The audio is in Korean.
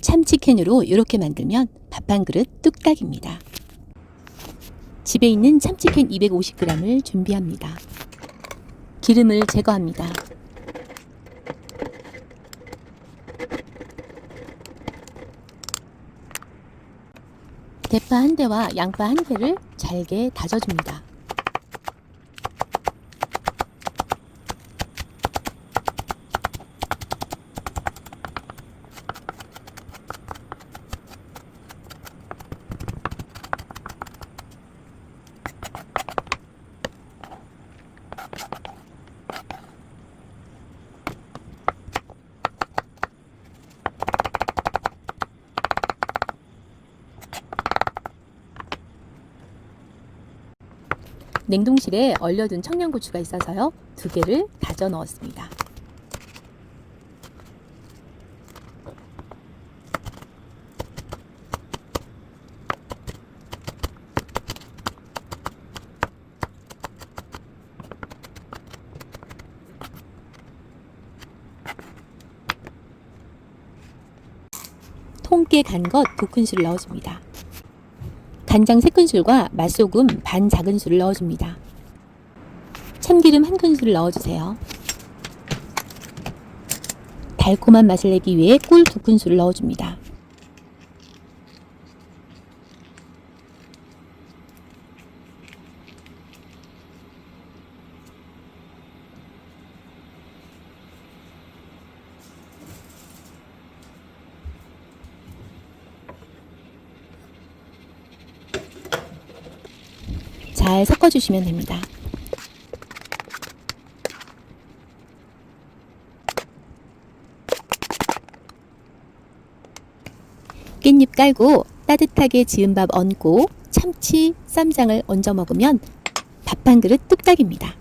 참치캔으로 이렇게 만들면 밥 한 그릇 뚝딱입니다. 집에 있는 참치캔 250g을 준비합니다. 기름을 제거합니다. 대파 한 대와 양파 한 개를 잘게 다져줍니다. 냉동실에 얼려둔 청양고추가 있어서요. 두 개를 다져 넣었습니다. 통깨 간 것 두 큰술을 넣어줍니다. 간장 3큰술과 맛소금 반 작은술을 넣어줍니다. 참기름 한 큰술을 넣어주세요. 달콤한 맛을 내기 위해 꿀두 큰술을 넣어줍니다. 잘 섞어주시면 됩니다. 깻잎 깔고 따뜻하게 지은 밥 얹고 참치, 쌈장을 얹어 먹으면 밥 한 그릇 뚝딱입니다.